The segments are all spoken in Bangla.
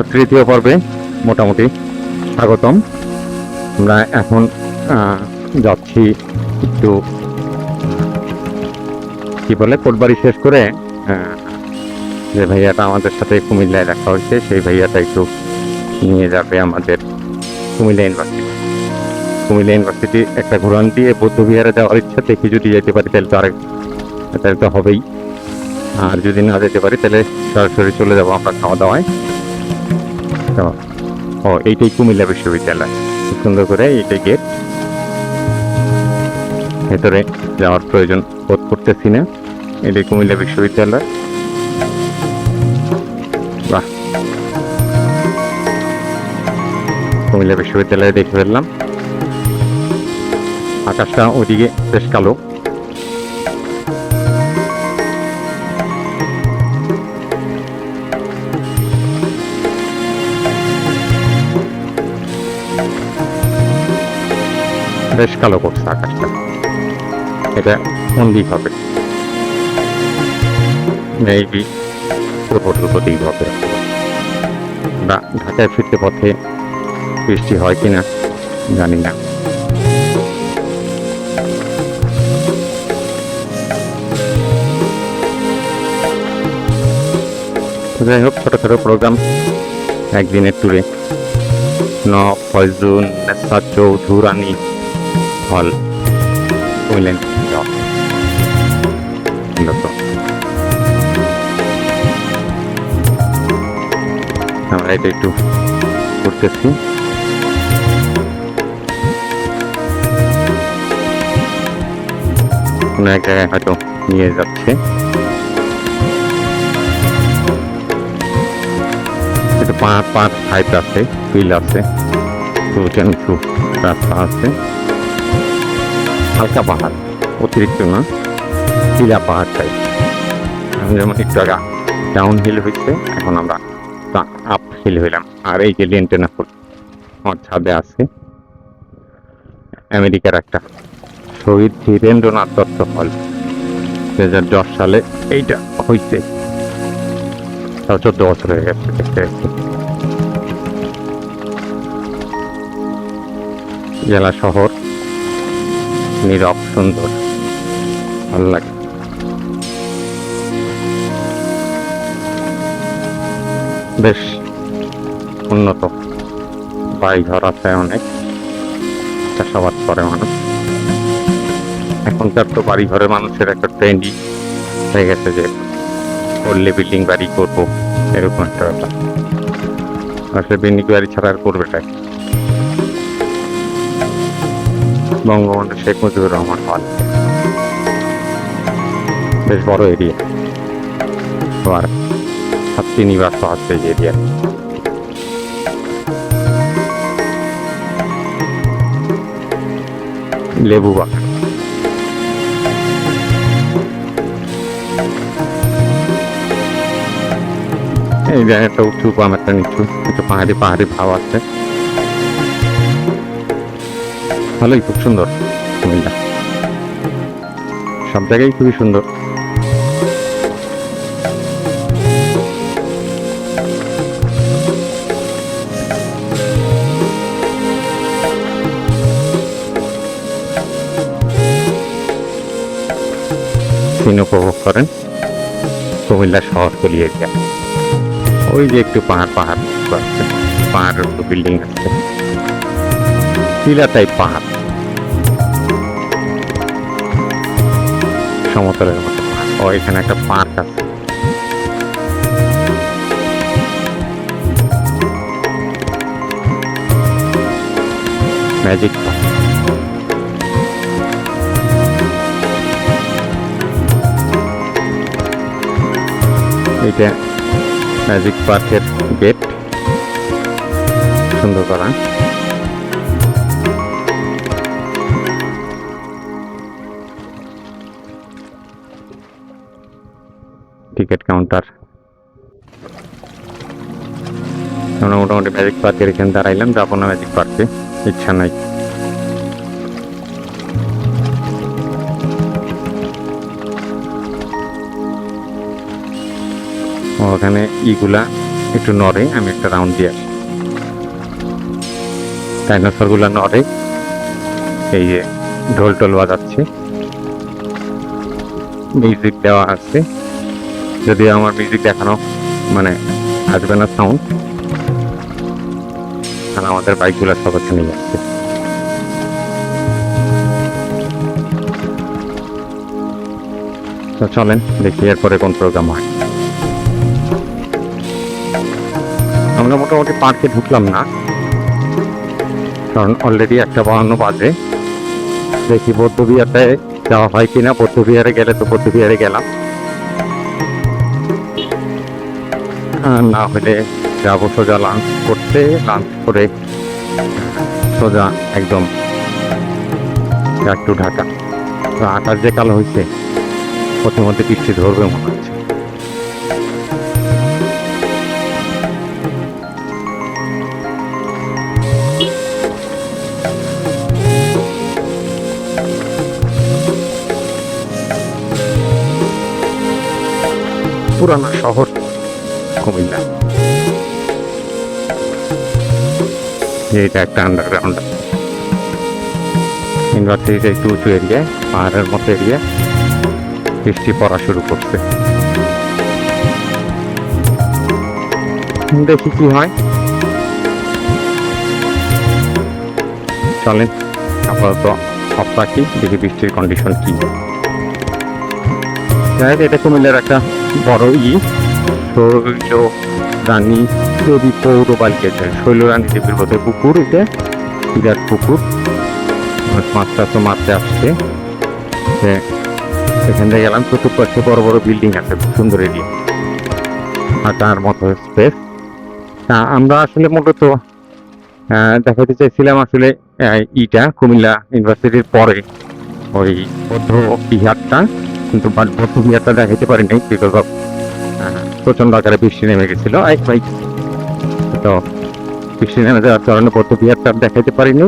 তো তৃতীয় পর্বে মোটামুটি স্বাগতম। আমরা এখন যাচ্ছি একটু, কি বলে, কোটবাড়ি শেষ করে যে ভাইয়াটা আমাদের সাথে কুমিল্লায় রাখা হয়েছে, সেই ভাইয়াটা একটু নিয়ে যাবে আমাদের কুমিল্লা ইউনিভার্সিটি। কুমিল্লা ইউনিভার্সিটি একটা ঘোরান দিয়ে বৌদ্ধ বিহারে যাওয়ার ইচ্ছা, দেখি যদি যেতে পারি তাহলে তো আরেক তাহলে তো হবেই। আর যদি না যেতে পারি তাহলে সরাসরি চলে যাব আমরা খাওয়া দাওয়ায়। তো ও, এইটাই কুমিল্লা বিশ্ববিদ্যালয়। সুন্দর করে এইটাই গেট ভেতরে যাওয়ার প্রয়োজন বোধ করতেছি না। এটাই কুমিল্লা বিশ্ববিদ্যালয়। বাহ। কুমিল্লা বিশ্ববিদ্যালয়ে দেখে ফেললাম। আকাশটা ওদিকে বেশ কালো। বেশ কালো করছে আকাশটা। এটা কোন দিক হবে। হবে আমরা ঢাকায় ফিরতে পথে বৃষ্টি হয় কিনা, জানি না। যাই হোক, ছোটো ছোটো প্রোগ্রাম একদিনের ট্যুরে ন ফয়জুন নেসা চৌধুরানী। কুমিল্লা মূলত আমরা এটা একটু করতেছি। কোনো এক জায়গায় হয়তো নিয়ে যাচ্ছে। পাঁচ পাঁচ হাইট আছে, ফিল আছে। রাস্তা আছে। হালকা পাহাড়, অতিরিক্ত না, টিলা পাহাড় টাইপ যেমন একটু আগে ডাউন হিল হয়েছে এখন আমরা আপ হিল হইলাম। আর এই যে লেন্টেনা ফুল আমার ছাদে আছে। আমেরিকার একটা শহীদ ধীরেন্দ্রনাথ দত্ত হল দু হাজার দশ সালে এইটা হয়েছে তাও চোদ্দ বছর হয়ে গেছে, দেখতে দেখতে জেলা শহর নীরব, সুন্দর। ভালো লাগে। বেশ উন্নত। বাড়িঘর আছে অনেক। চাষাবাদ করে মানুষ। এখনকার তো বাড়ি ঘরের মানুষের একটা ট্রেন্ডই হয়ে গেছে যে করলে বিল্ডিং বাড়ি করব, এরকম একটা ব্যাপার। আসলে বিল্ডিং বাড়ি ছাড়া আর করবেটাই বঙ্গবন্ধু শেখ মুজিবুর রহমান হল বেশ বড় এরিয়া। আর ছাত্রী নিবাস আছে এই এরিয়া। লেবু বাগান। এই জায়গাটা উঁচু পাম একটা নিচু, একটু পাহাড়ি পাহাড়ি ভাব আছে। ভালোই খুব সুন্দর। কুমিল্লা। সব জায়গায় খুবই সুন্দর। সিন উপভোগ করেন কুমিল্লা শহর তলিয়ে এরিয়া ওই যে একটু পাহাড় পাহাড় আছে পাহাড়ের বিল্ডিং আছে। টিলা টাইপ পাহাড় সমতলের মতো ও, এখানে একটা পার্ক আছে। ম্যাজিক এইটা ম্যাজিক পার্কের গেট। সুন্দর করা। টিকিট কাউন্টার মোটামুটি ম্যাজিক পার্কের এখানে দাঁড়াইলাম যাব না ম্যাজিক পার্কে ইচ্ছা নাই। ওখানে ইগুলা একটু নড়ে, আমি একটা রাউন্ড দিয়ে আসি। ডাইনোসরগুলো নড়ে, এই যে ঢোল টোল বাজাচ্ছে। মিউজিক দেওয়া আছে। যদি আমার মিউজিক দেখানো মানে আসবে না সাউন্ড আর আমাদের বাইকগুলো সব নিয়ে যাচ্ছে। তো চলেন, দেখি এরপরে কোন প্রোগ্রাম হয়। আমরা মোটামুটি পার্কে ঢুকলাম না, কারণ অলরেডি একটা বাহান্ন বাজে। দেখি বৌদ্ধ বিহারে যাওয়া হয় কিনা বৌদ্ধ বিহারে গেলে তো বৌদ্ধ বিহারে গেলাম। না হলে যাব সোজা লাঞ্চ করতে লাঞ্চ করে সোজা একদম একটু ঢাকা। আকাশ যে কালো হয়েছে প্রথমতে বৃষ্টি ধরবে মনে হচ্ছে। পুরানা শহর। কুমিল্লা এটা একটা আন্ডারগ্রাউন্ড ইউনিভার্সিটিতে একটু উঁচু এরিয়া, পাহাড়ের মতো এরিয়া। বৃষ্টি পড়া শুরু করছে। দেখি কি হয়। চলেন, আপাতত অফ রাখি, দেখি বৃষ্টির কন্ডিশন কি। যাই এটা কুমিল্লার একটা বড় ই। শৈল রানী দেবী পৌরপালিকা শৈল রানী দেবীর বোধহয় পুকুর এটা বিরাট পুকুর মাছ মাছটা তো মারতে আসছে সেখান থেকে গেলাম, চতুর্পাশে বড় বড় বিল্ডিং আছে সুন্দর এরিয়া। হাঁটার মতো স্পেস তা আমরা আসলে মূলত দেখাতে চাইছিলাম আসলে ইটা কুমিল্লা ইউনিভার্সিটির পরে, ওই বৌদ্ধ বিহারটা। কিন্তু বৌদ্ধ বিহারটা দেখাতে পারি নাই বিকজ অফ প্রচণ্ড আকারে বৃষ্টি নেমে গেছিল। এক বাইক তো বৃষ্টি নেমে যাওয়ার কারণে বৌদ্ধ বিহারটা দেখাতে পারিনি।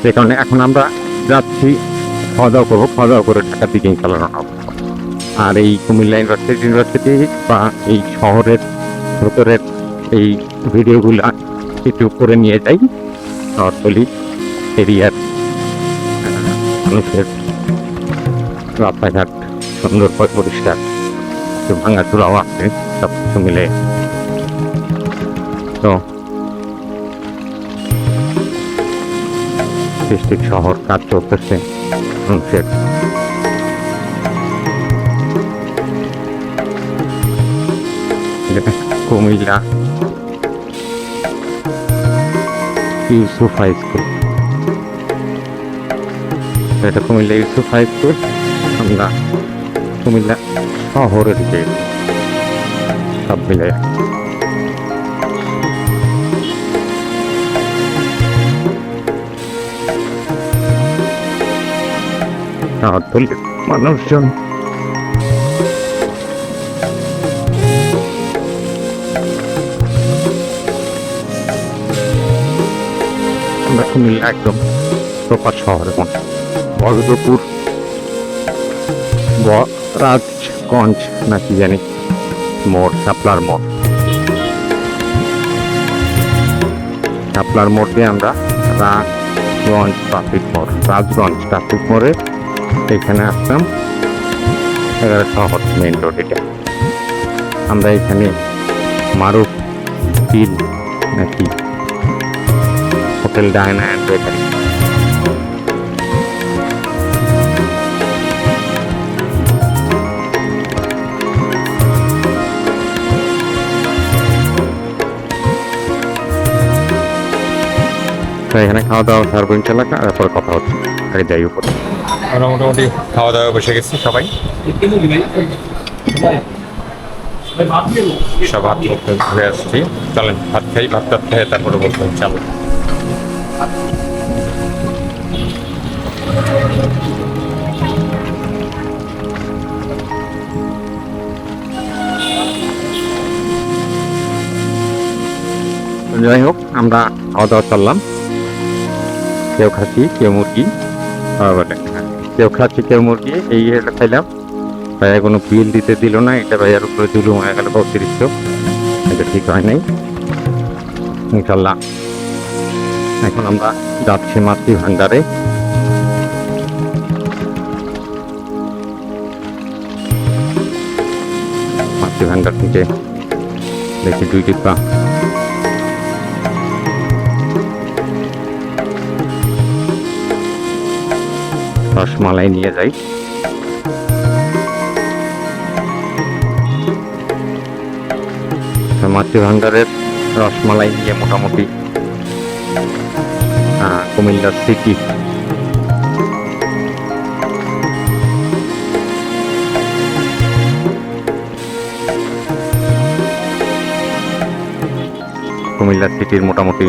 সে কারণে এখন আমরা যাচ্ছি খাওয়া দাওয়া করব। খাওয়া দাওয়া করে ঢাকার দিকেই চালানো হব। আর এই কুমিল্লা ইউনিভার্সিটি ইউনিভার্সিটি বা এই শহরের ভেতরের এই ভিডিওগুলো একটু করে নিয়ে যাই। শহরতলি এরিয়ার মানুষের রাস্তাঘাট সুন্দর পরিষ্কার। একটু ভাঙাচোরাও আছে, সব কিছু মিলে। তো, ডিস্ট্রিক্ট শহর কাজ চলতেছে মানুষের কুমিল্লা ইউসুফ হাই স্কুল। এটা কুমিল্লা ইউসুফ হাই স্কুল, আমরা কুমিল্লা শহরের যে সব মিলে। মানুষজন। আমরা কুমিল্লা একদম প্রপার শহরের মধ্যে বরদপুর ব- রাজগঞ্জ না কি জানি মোড়, শাপলার মোড়। শাপলার মোড় দিয়ে আমরা রাজগঞ্জ ট্রাফিক মোড়, রাজগঞ্জ ট্রাফিক মোড়ে এখানে আসলাম। এবারে শহর মেন রোড এটা। আমরা এখানে মারুফ বিল নাকি হোটেল ডায়না অ্যান্ড তো এখানে খাওয়া দাওয়া সারবো ইনশাল্লাহ তারপরে কথা হচ্ছে আগে যাই উপরে। আমরা মোটামুটি খাওয়া দাওয়া বসে গেছি সবাই। সব ভাত ঘুরে আসছি। চলেন ভাত খাই ভাত টাত খেয়ে তারপরে বলব ইনশাল্লাহ যাই হোক আমরা খাওয়া দাওয়া করলাম। কেউ খাসি কেউ মুরগি। বলে, কেউ খাচ্ছি, কেউ মুরগি, এই এটা খাইলাম। ভাইয়া কোনো বিল দিতে দিল না, এটা ভাইয়ার উপরে জুলুম হয়ে গেল অতিরিক্ত। এটা ঠিক হয় নাই। ইনশাল্লাহ। এখন আমরা যাচ্ছি মাতৃ ভান্ডারে। মাতৃ ভান্ডার থেকে দেখি দুই টিপা রসমালাই নিয়ে যাই। তো মাতৃ ভান্ডারের রসমালাই নিয়ে মোটামুটি কুমিল্লার সিটি কুমিল্লা সিটির মোটামুটি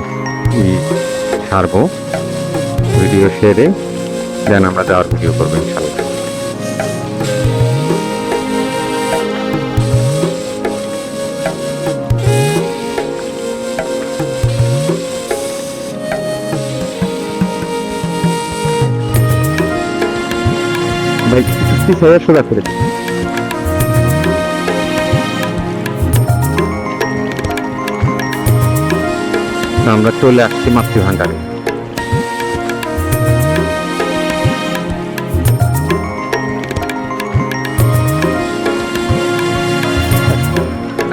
ছাড়বো ভিডিও সেরে দেন আমরা যাওয়ার ভিডিও করব ইনশাল্লাহ। আমরা চলে আসছি মাতৃভান্ডারে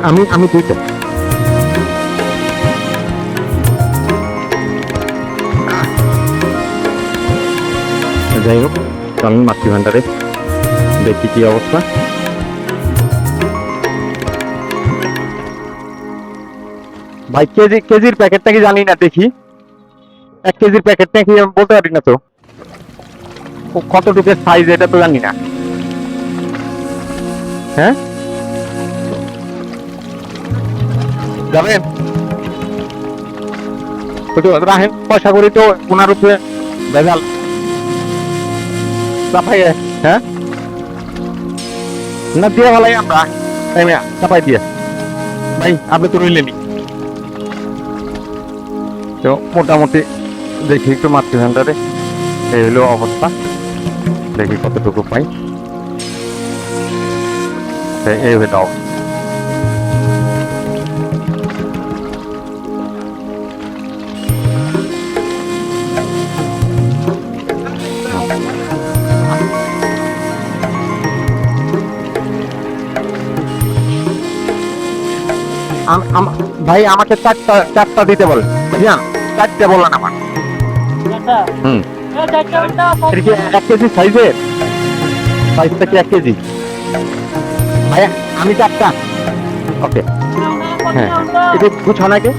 আমি আমি দুইটা। যাই হোক চলেন মাতৃভান্ডারে দেখি কি অবস্থা। ভাই, কেজি, কেজির প্যাকেটটা কি জানি না দেখি। এক কেজির প্যাকেটটা কি বলতে পারি না তো। কতটুকু সাইজ এটা তো জানি না। হ্যাঁ? যাবেন রাহেন পয়সা করি তো ওনার উপরে ভেজাল চাপাই হ্যাঁ না দিয়ে ভালাই আমরা। তাই মিয়া চাপাই দিয়ে। ভাই আপনি তো রইলেনি তো মোটামুটি দেখি একটু মাতৃভান্ডারে এই হলো অবস্থা। দেখি কতটুকু পাই। এই হলো অবস্থা। ভাই, আমাকে চারটা চারটা দিতে বলেন। বুঝলেন? চারটে বললেন আমার। হুম। এক কেজি সাইজের সাইজটা কি এক কেজি? ভাই, আমি চারটা। ওকে। হ্যাঁ। এটা বুঝো নাকি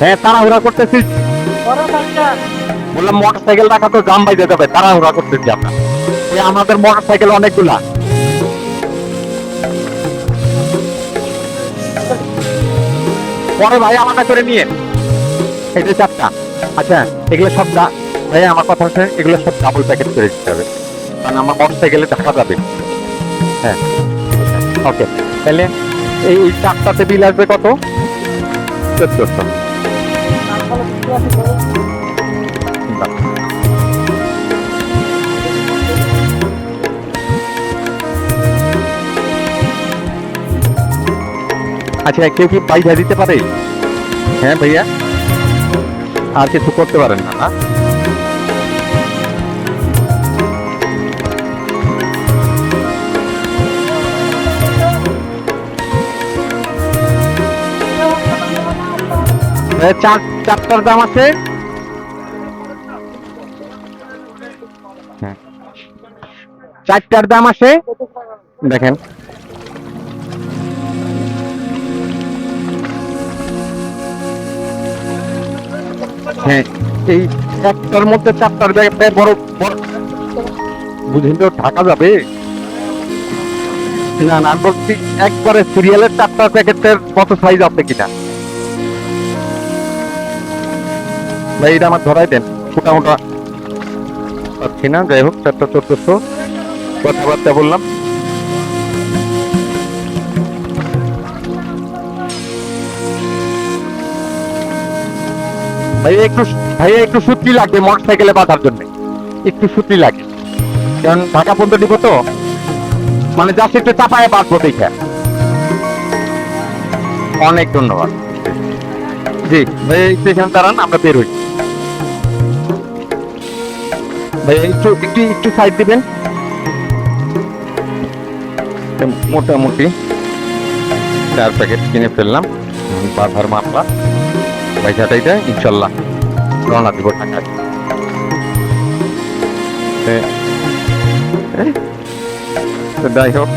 হ্যাঁ তাড়াহুড়া করতেছি। বললাম মোটর সাইকেল রাখা তো জাম বাইতে যাবে তাড়াহুড়া করতেছি আমরা। আমাদের মোটর সাইকেল অনেকগুলা। পরে ভাই আমাকে করে নিয়ে। এটা চারটা। আচ্ছা এগুলো সব ভাই, আমার কথা হচ্ছে, এগুলো সব ডাবল প্যাকেট করে দিতে হবে। কারণ আমার মোটর গেলে ঢাকা যাবে হ্যাঁ। ওকে তাহলে এই এই চারটাতে বিল আসবে কত? চোদ্দশো। আচ্ছা কেউ কি পয়সা দিতে পারে হ্যাঁ ভাইয়া। আর কিছু করতে পারেন না না? চার চারটার দাম আছে? হ্যাঁ। চারটার দাম আছে? দেখেন। হ্যাঁ এই একটার মধ্যে চারটার ব্যাগ বড় বড়। তো, ঢাকা যাবে? না না বলছি একবারে সিরিয়ালের চারটা প্যাকেটের কত সাইজ আছে কিনা? ভাই, এটা আমার ধরাই দেন, মোটা মোটা। পাচ্ছি না, যাই হোক, চারটা চোদ্দশো। কথাবার্তা বললাম। ভাই একটু ভাই একটু সুতি লাগবে মোটর সাইকেলে বাঁধার জন্য। একটু সুতি লাগে। কারণ ঢাকা পর্যন্ত দিব তো? মানে জাস্ট একটু চাপায় বাঁধবো দেখে। অনেক ধন্যবাদ। জি ভাই একটু এখানে দাঁড়ান, আমরা বের হই। ভাই একটু একটু একটু সাইড দিবেন? মোটামুটি। চার প্যাকেট কিনে ফেললাম। বাধার মামলা পয়সাটাইটা ইনশাল্লাহ। রওনা দিব ঢাকায়। যাই হোক।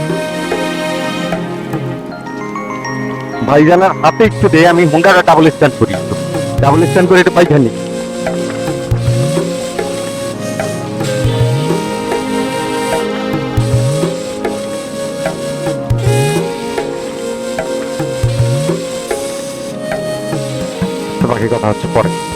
ভাইজানের হাতে একটু দেয় আমি হুঙ্গারা ডাবল স্ট্যান্ড করি ডাবল স্ট্যান্ড করে একটু পাইখানি। বাকি কথা হচ্ছে পরে